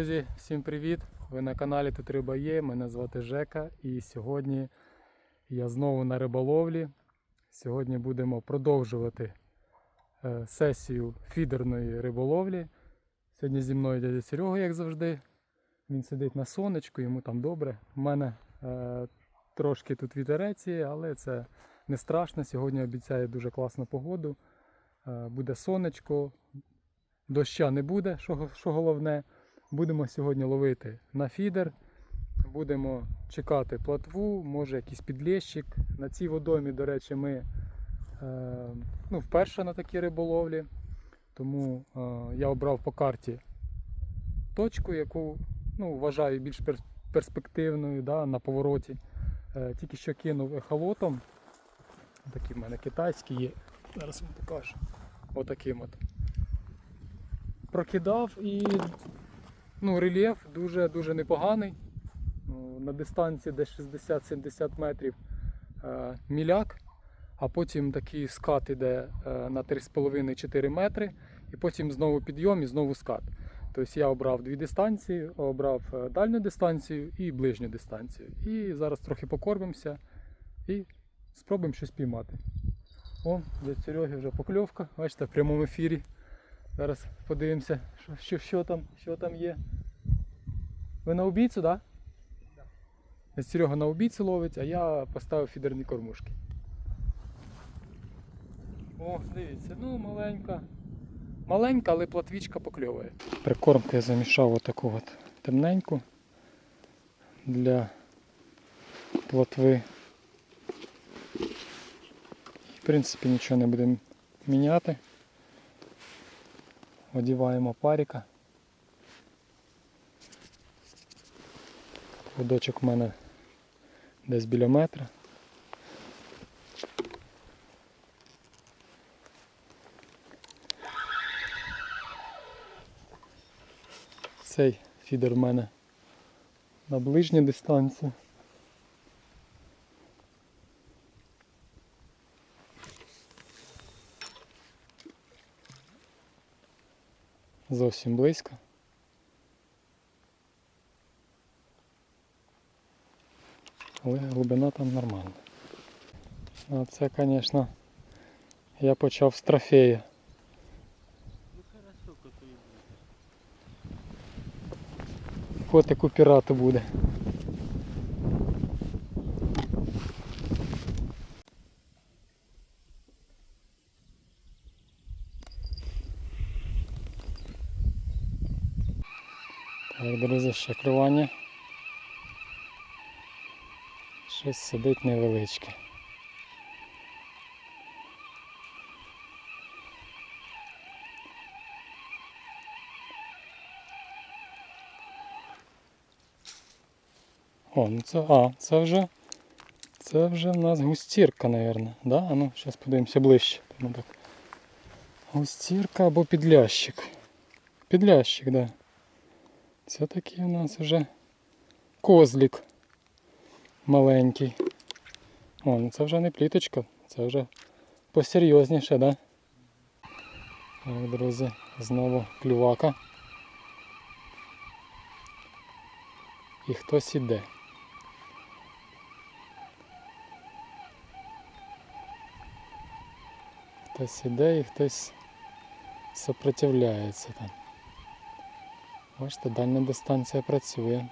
Друзі, всім привіт! Ви на каналі Тут Риба є. Мене звати Жека і сьогодні я знову на риболовлі. Сьогодні будемо продовжувати е, сесію фідерної риболовлі. Сьогодні зі мною дядя Серега, як завжди. Він сидить на сонечку, йому там добре. У мене е, трошки тут вітерець але це не страшно. Сьогодні обіцяє дуже класну погоду. Е, буде сонечко, доща не буде, що, що головне. Будемо сьогодні ловити на фідер. Будемо чекати платву, може якийсь підлещик. На цій водоймі, до речі, ми е, ну, вперше на такій риболовлі. Тому е, я обрав по карті точку, яку ну, вважаю більш перспективною да, на повороті. Е, тільки що кинув ехолотом. Такі в мене китайські є. Зараз вам покажу. Отаким от. Прокидав і ну, рельєф дуже дуже непоганий. Ну, На дистанції десь 60-70 метрів е, міляк, а потім такий скат іде е, на 3,5-4 метри, і потім знову підйом і знову скат. Тобто я обрав дві дистанції, обрав е, дальню дистанцію і ближню дистанцію. І зараз трохи покормимося і спробуємо щось піймати. О, для Сереги вже покльовка, бачите, в прямому ефірі. Зараз подивимося, що, що, що, там, що там є. Ви на убійцю, так? Да? Серега на убійцю ловить, а я поставив фідерні кормушки. О, дивіться, ну маленька. Маленька, але платвічка покльовує. Прикормку я замішав отаку от темненьку для плотви. В принципі, нічого не будемо міняти. Одіваємо паріка. Водочок у мене десь біля метра. Цей фідер в мене на ближній дистанції. Зовсім близько. Але глибина там нормальна. А це, звісно, я почав з трофея. Ну хорошо, какой будет. Котик у буде. Друзі, ще клювання. Щось сидить невеличке. О, ну це, а, це вже, це вже в нас густірка, мабуть. Да? А ну, зараз подивимося ближче. Густірка або підлящик. Підлящик, так. Да. Це такий у нас вже козлік маленький. О, ну це вже не пліточка, це вже посерйозніше, да? Так, друзі, знову клювака. І хтось іде. Хтось іде і хтось сопротивляється там. Бачите, дальня дистанція працює.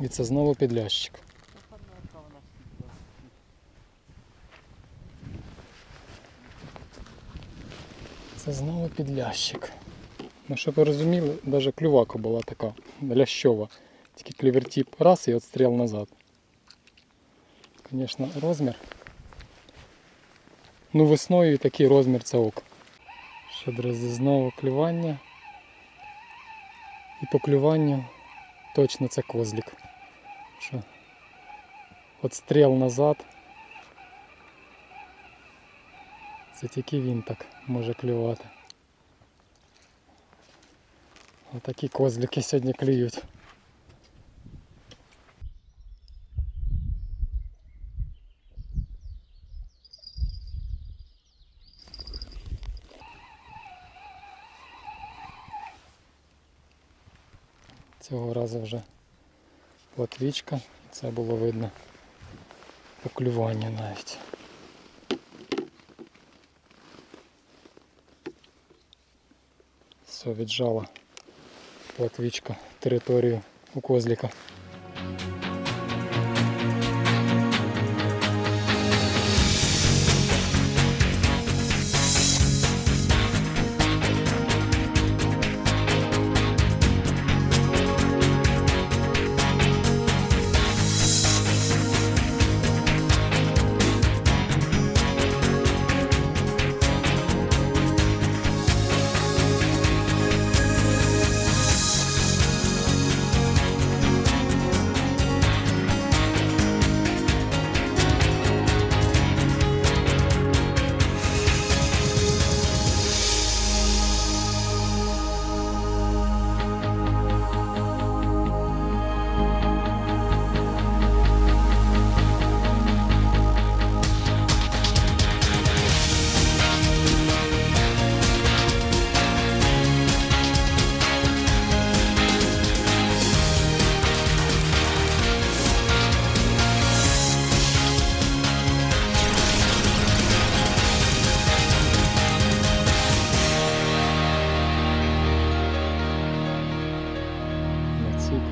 І це знову підлящик. Це знову підлящик. Ну, щоб ви розуміли, навіть клювака була така лящова. Тільки клівертіп раз і отстріл назад. Звісно, розмір. Ну, весною такий розмір це ок. Ще, друзі, знову клювання. І по клюванню точно це козлік. Що? Отстріл назад. Це тільки він так може клювати. Отакі козлики сьогодні клюють. Цього разу вже платвічка. Це було видно поклювання навіть. Все, віджала платвічка територію у козліка.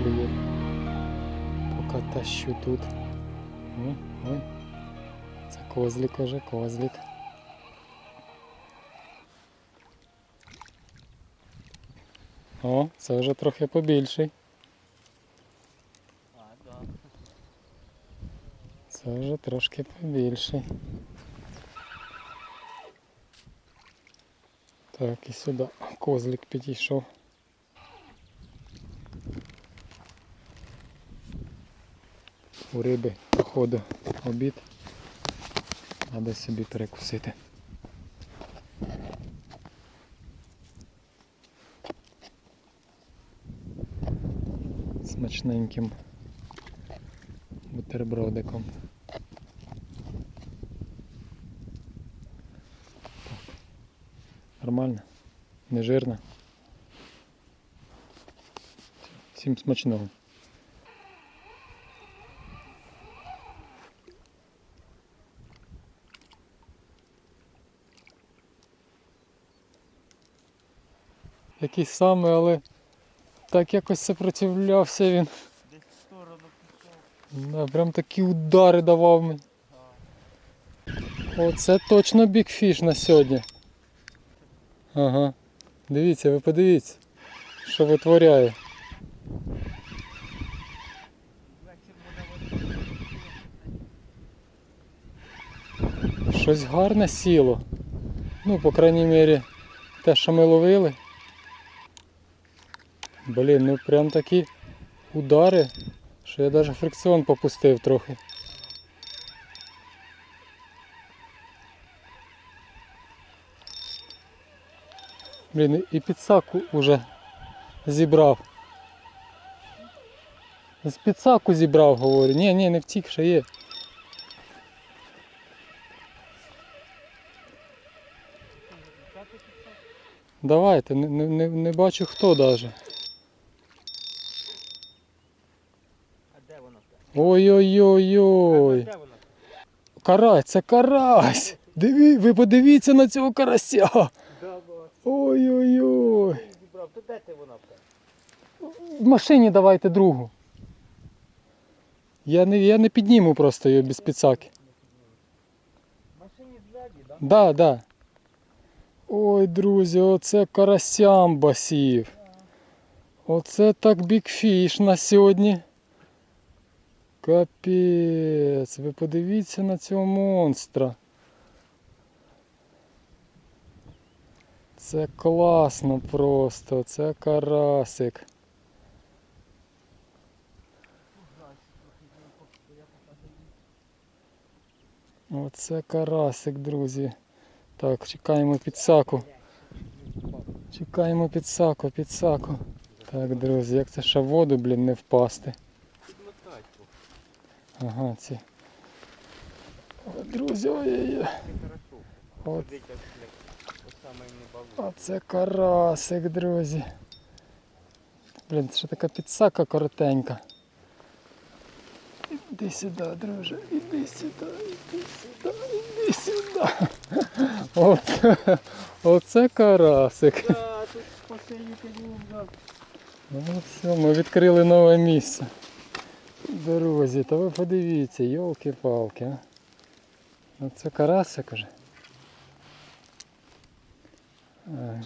Клює. Поки тащу тут. Ой, ой. Це козлик уже, козлик. О, це вже трохи побільший. Це вже трошки побільший. Так, і сюди козлик підійшов. У риби, походу, обід. Треба собі перекусити. Смачненьким бутербродиком. Нормально? Не жирно? Всім смачного. Якийсь самий, але так якось сопротивлявся він. Десь в сторону пішов. Да, прям такі удари давав мені. Оце точно бікфіш на сьогодні. Ага. Дивіться, ви подивіться, що витворяє. Щось гарне сіло. Ну, по крайній мірі, те, що ми ловили. Блін, ну прям такі удари, що я навіть фрикціон попустив трохи. Блін, і підсаку вже зібрав. З підсаку зібрав, говорю. Ні, ні, не втік, ще є. Давайте, не, не, не, бачу хто даже. А де вона? Ой-ой-ой-ой. Карась, це карась. Диві, ви подивіться на цього карася. Ой-ой-ой. В машині давайте другу. Я не, я не підніму просто її без підсаки. Машині ззаді, да? Да, да. Ой, друзі, оце карасям басів. Оце так бікфіш на сьогодні. Капець, ви подивіться на цього монстра. Це класно просто, це карасик. Оце карасик, друзі. Так, чекаємо підсаку. Чекаємо підсаку, підсаку. Так, друзі, як це ще воду, блін, не впасти. Ага, ці. Друзі, ой-ой-ой. От, оце карасик, друзі. Блін, це ще така підсака коротенька. Іди сюди, друже, іди сюди, іди сюди, іди сюди. Оце, оце карасик. Да, тут. Ну все, ми відкрили нове місце. Друзі, та ви подивіться, йолки-палки, а. Оце карасик уже.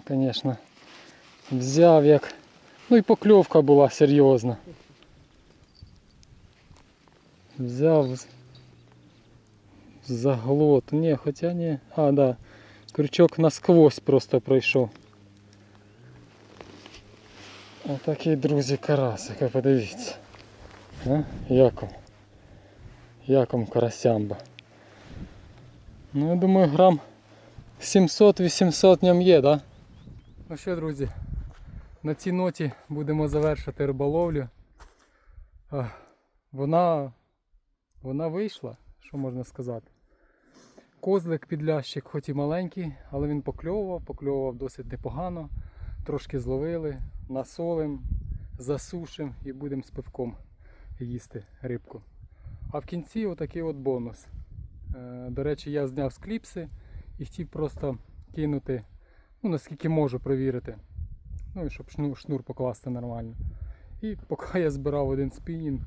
Звісно, взяв як. Ну і покльовка була серйозна. Взяв з- за глот. Ні, хоча ні. А, да. Крючок насквозь просто пройшов. Отакий, друзі, карасик, подивіться. А? Як вам? Карасямба? Ну, я думаю, грам 700-800 в ньому є, да? Ну що, друзі, на цій ноті будемо завершити риболовлю. Вона, вона вийшла, що можна сказати. Козлик підлящик, хоч і маленький, але він покльовував, покльовував досить непогано. Трошки зловили, насолим, засушим і будемо з пивком їсти рибку. А в кінці отакий от бонус. Е, До речі, я зняв з кліпси і хотів просто кинути, ну наскільки можу провірити. Ну і щоб шнур, шнур покласти нормально. І поки я збирав один спінінг,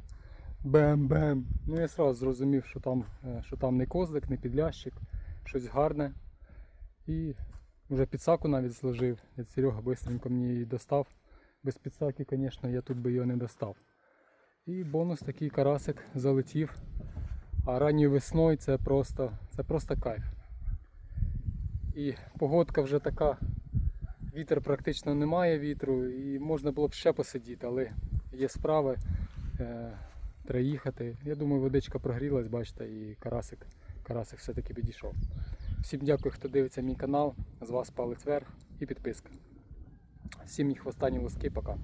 бем-бем. Ну я одразу зрозумів, що там, е, що там не козлик, не підлящик, щось гарне. І вже підсаку навіть зложив. Серега швидко мені її достав. Без підсаки, звісно, я тут би його не достав. І бонус такий карасик залетів. А ранньою весною це просто, це просто кайф. І погодка вже така, вітер практично немає вітру, і можна було б ще посидіти, але є справи, е, треба їхати. Я думаю, водичка прогрілась, бачите, і карасик, карасик все-таки підійшов. Всім дякую, хто дивиться мій канал. З вас палець вверх і підписка. Всім їх останні лоски, пока.